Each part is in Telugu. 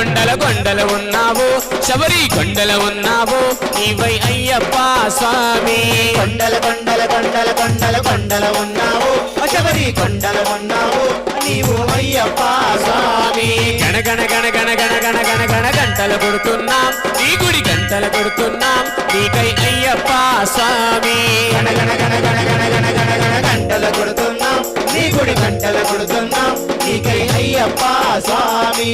కొండల కొండలు ఉన్నావు శబరి కొండలు ఉన్నావు ఇవై అయ్యప్ప స్వామి కొండల కొండల కొండల కొండల కొండలు ఉన్నావు శబరి కొండలు ఉన్నావు నీవు అయ్యప్ప స్వామి గణ గణ గణ గణ గణ గణ గణ గణ గంటలు కొడుతున్నాం ఈ గుడి గంటలు కొడుతున్నాం నీకై అయ్యప్ప స్వామి గణ గణ గణ గణ గంటలు కొడుతున్నాం నీ గుడి గంటలు కొడుతున్నాం నీకై అయ్యప్ప స్వామి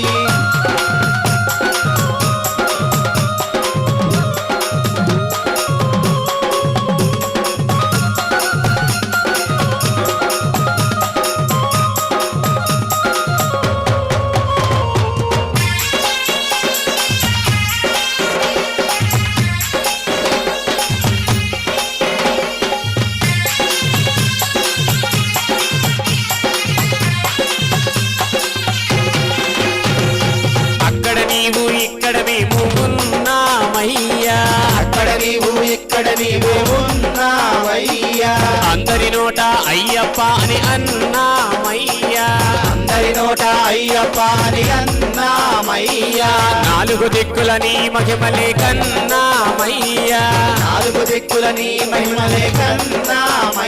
నీవు ఇక్కడ నీవు ఉన్నావయ్యా. అందరి నోట అయ్యప్ప అని అన్నామయ్యా. అందరి నోట అయ్యప్ప అని అన్నామయ్యా. నాలుగు దిక్కుల నీ మహిమలే కన్నామయ్యా. నాలుగు దిక్కుల నీ మహిమలే కన్నామయ్యా.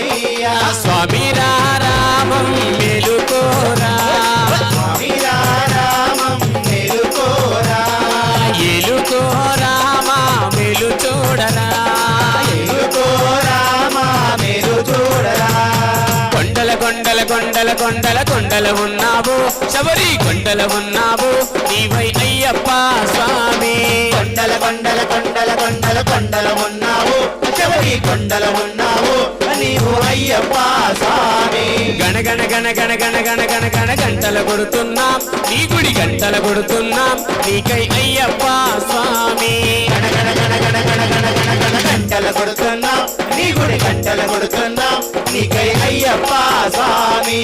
కొండల కొండల కొండల ఉన్నావు శబరి కొండల ఉన్నావు నీవై అయ్యప్ప స్వామి కొండల కొండల కొండల కొండల కొండల ఉన్నావు శబరి కొండల ఉన్నావు నీవు అయ్యప్ప స్వామి గణ గణ గణ గణ గణ గణ గణ గణ గంటల కొడుతున్నాం నీ గుడి గంటల కొడుతున్నాం నీకై అయ్యప్ప స్వామి గణ గణ గణ గణ గణ గణ గణ గణ గంటల కొడుతున్నాం கட்டளை கொடுக்கலாம் நீ கை ஐயப்பா சாமி.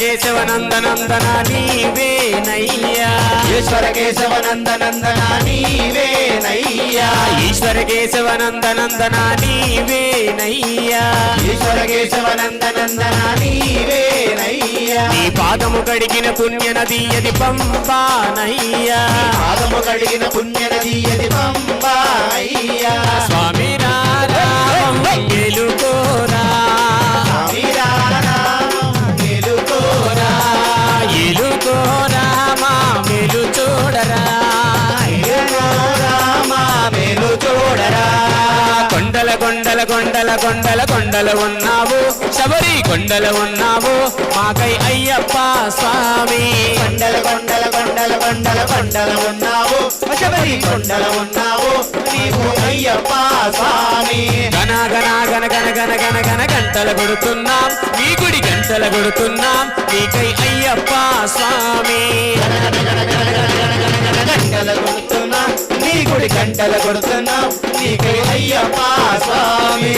కేశవ నందనందన నీవేనయ్యా ఈశ్వర కేశవ నందనందన నీవేనయ్యా ఈశ్వర కేశవ నందనందన నీవేనయ్యా ఈశ్వర కేశవ నందనందన నీవేనయ్యా నీ పాదము కడిగిన పుణ్య నది అది పంపానయ్యా పాదము కడిగిన పుణ్య నది అది చూడరా మేలు చూడరా. కొండల కొండల కొండల కొండల కొండల ఉన్నావు శబరి కొండల ఉన్నావు మాకై అయ్యప్ప స్వామి. కొండల కొండల కొండల కొండల కొండల ఉన్నావు శబరి కొండల ఉన్నావు నీవు అయ్యప్ప స్వామి. గణ గణ గణ గణ గణ గణ గణ గంటలు కొడుతున్నాం మీ గుడి గంటలు కొడుతున్నాం నీకై అయ్యప్ప స్వామి. గంటల కొడుతున్నా నీ గుడి గంటల కొడుతున్నా నీకే అయ్యప్ప స్వామి.